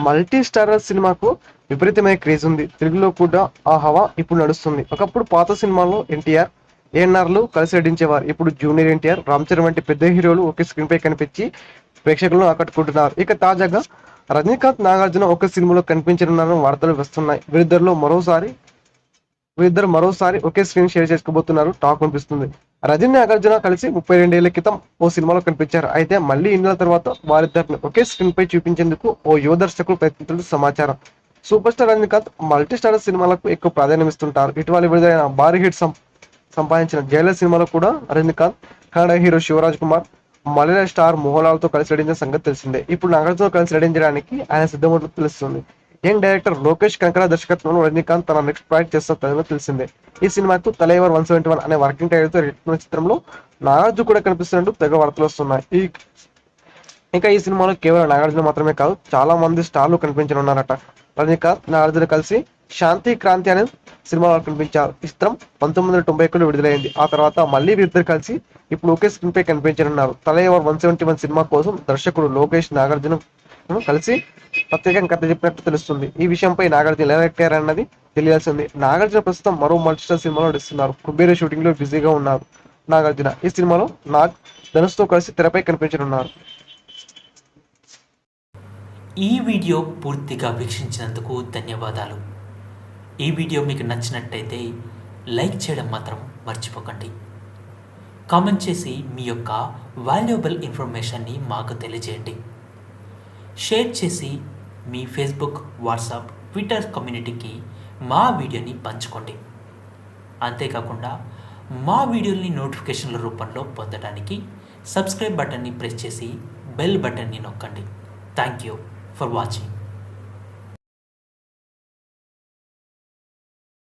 Multi starrer సినిమాకు విపరీతమైన craze ఉంది. తెలుగులో కూడా ఆ హవా ఇప్పుడు నడుస్తుంది. ఒకప్పుడు పాత సినిమాల్లో ఎన్టీఆర్ ఏఎన్ఆర్లు కలిసి నటించేవారు. ఇప్పుడు జూనియర్ ఎన్టీఆర్ రామ్ చరణ్ వంటి పెద్ద హీరోలు ఒకే స్క్రీన్ పై కనిపించి ప్రేక్షకులను ఆకట్టుకుంటున్నారు. ఇక తాజాగా రజనీకాంత్ నాగార్జున ఒక సినిమాలో కనిపించనున్నారని వార్తలు వస్తున్నాయి. వీరిద్దరిలో మరోసారి వీరిద్దరు మరోసారి ఒకే స్క్రీన్ షేర్ చేసుకోబోతున్నారు. టాక్ అనిపిస్తుంది రజనీ నాగార్జున కలిసి ముప్పై రెండేళ్ళ క్రితం ఓ సినిమాలో కనిపించారు. అయితే మళ్ళీ ఇన్నేళ్ళ తర్వాత వారిద్దరిని ఒకే స్క్రీన్ పై చూపించేందుకు ఓ యువ దర్శకులు ప్రయత్నించినట్లు సమాచారం. Super star Rajinikanth multi star సినిమాలకు ఎక్కువ ప్రాధాన్యం ఇస్తుంటారు. ఇటీవల విడుదలైన భారీ హిట్ సం- సంపాదించిన జైలర్ సినిమాలో కూడా రజనీకాంత్ కన్నడ హీరో శివరాజ్ కుమార్ మలయాళ స్టార్ మోహన్లాల్తో కలిసి నటించిన సంగతి తెలిసిందే. ఇప్పుడు నాగార్జున కలిసి నటించడానికి ఆయన సిద్ధమవుతున్నట్టు తెలుస్తుంది. యంగ్ డైరెక్టర్ లోకేష్ కంకర దర్శకత్వంలో రజనీకాంత్ తన నెక్స్ట్ ప్రాజెక్ట్ చేస్తున్న తెలిసిందే. ఈ సినిమాకు తలైవర్ వన్ సెవెంటీ వన్ అనే వర్కింగ్ టైటిల్తో చిత్రంలో నాగార్జు కూడా కనిపిస్తున్నట్టు తెగ వార్తలు వస్తున్నాయి. ఈ ఇంకా ఈ సినిమాలో కేవలం నాగార్జున మాత్రమే కాదు చాలా మంది స్టార్లు కనిపించనున్నారట. రజనీకాంత్ నాగార్జున కలిసి శాంతి క్రాంతి అనే సినిమాలో కనిపించారు. ఈ చిత్రం పంతొమ్మిది వందల తొంభై ఒకటిలో విడుదలైంది. ఆ తర్వాత మళ్ళీ వీరిద్దరు కలిసి ఇప్పుడు ఒకే స్క్రీన్ పై కనిపించనున్నారు. Thalaivar one seventy one cinema కోసం దర్శకుడు లోకేష్ నాగార్జున కలిసి ప్రత్యేకంగా కథ చెప్పినట్టు తెలుస్తుంది. ఈ విషయంపై నాగార్జున ఎలా ఎక్కారన్నది తెలియాల్సింది. నాగార్జున ప్రస్తుతం మరో మల్టీస్టార్ సినిమాలో నడుస్తున్నారు కుబేర షూటింగ్లో బిజీగా ఉన్నారు నాగార్జున. ఈ సినిమాలో నాగ్ ధనుష్తో కలిసి తెరపై కనిపించనున్నారు. ఈ వీడియో పూర్తిగా వీక్షించినందుకు ధన్యవాదాలు. ఈ వీడియో మీకు నచ్చినట్టయితే లైక్ చేయడం మాత్రం మర్చిపోకండి. కామెంట్ చేసి మీ యొక్క వాల్యుబుల్ ఇన్ఫర్మేషన్ని మాకు తెలియజేయండి. షేర్ చేసి మీ ఫేస్బుక్ వాట్సాప్ ట్విట్టర్ కమ్యూనిటీకి మా వీడియోని పంచుకోండి. అంతేకాకుండా మా వీడియోని నోటిఫికేషన్ల రూపంలో పొందడానికి సబ్స్క్రైబ్ బటన్ని ప్రెస్ చేసి బెల్ బటన్ని నొక్కండి. Thank you for watching.